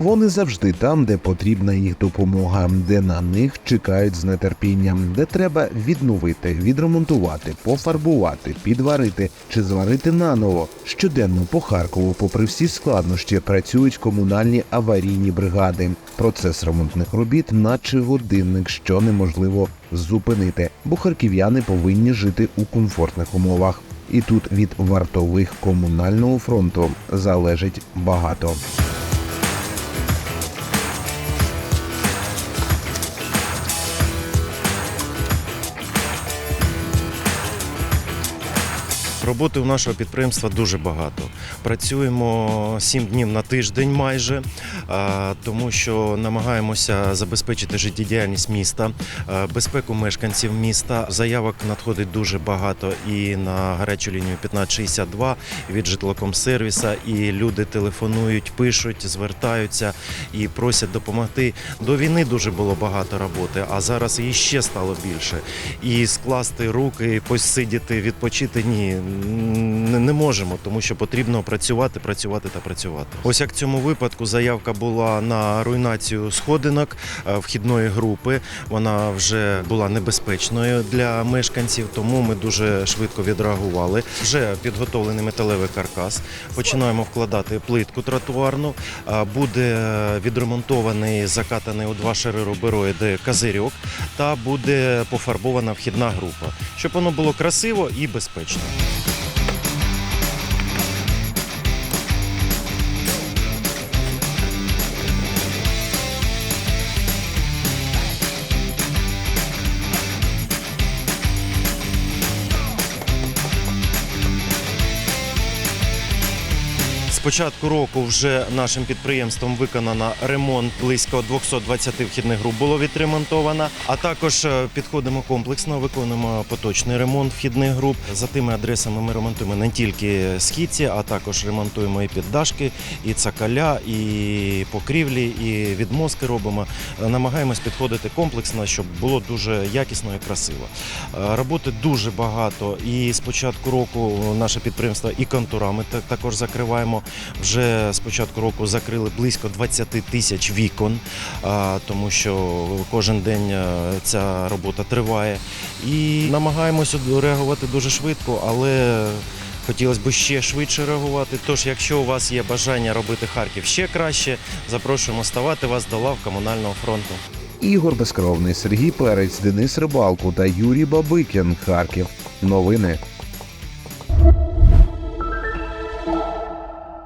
Вони завжди там, де потрібна їх допомога, де на них чекають з нетерпінням, де треба відновити, відремонтувати, пофарбувати, підварити чи зварити наново. Щоденно по Харкову, попри всі складнощі, працюють комунальні аварійні бригади. Процес ремонтних робіт, наче годинник, що неможливо зупинити, бо харків'яни повинні жити у комфортних умовах. І тут від вартових комунального фронту залежить багато. Роботи у нашого підприємства дуже багато. Працюємо 7 днів на тиждень майже, тому що намагаємося забезпечити життєдіяльність міста, безпеку мешканців міста. Заявок надходить дуже багато і на гарячу лінію 1562 і від житлокомсервіса, і люди телефонують, пишуть, звертаються і просять допомогти. До війни дуже було багато роботи, а зараз її ще стало більше. І скласти руки, посидіти, відпочити ні, не можемо, тому що потрібно працювати, працювати та працювати. Ось як в цьому випадку заявка була на руйнацію сходинок е, вхідної групи. Вона вже була небезпечною для мешканців, тому ми дуже швидко відреагували. Вже підготовлений металевий каркас. Починаємо вкладати плитку тротуарну. Е, Буде відремонтований, закатаний у два шари робероїди козирьок та буде пофарбована вхідна група, щоб воно було красиво і безпечно. Початку року вже нашим підприємством виконано ремонт близько 220 вхідних груп було відремонтовано. А також е, підходимо комплексно, виконуємо поточний ремонт вхідних груп. За тими адресами ми ремонтуємо не тільки східці, а також ремонтуємо і піддашки, і цакаля, і покрівлі, і відмозки робимо. Е, Намагаємось підходити комплексно, щоб було дуже якісно і красиво. Е, Роботи дуже багато. І з початку року наше підприємство і контурами так- також закриваємо. Вже з початку року закрили близько 20 тисяч вікон, тому що кожен день е, ця робота триває. І намагаємося реагувати дуже швидко, але хотілося б ще швидше реагувати. Тож, якщо у вас є бажання робити Харків ще краще, запрошуємо ставати вас до лав комунального фронту. Ігор Безкровний, Сергій Перець, Денис Рибалко та Юрій Бабикін. Харків. Новини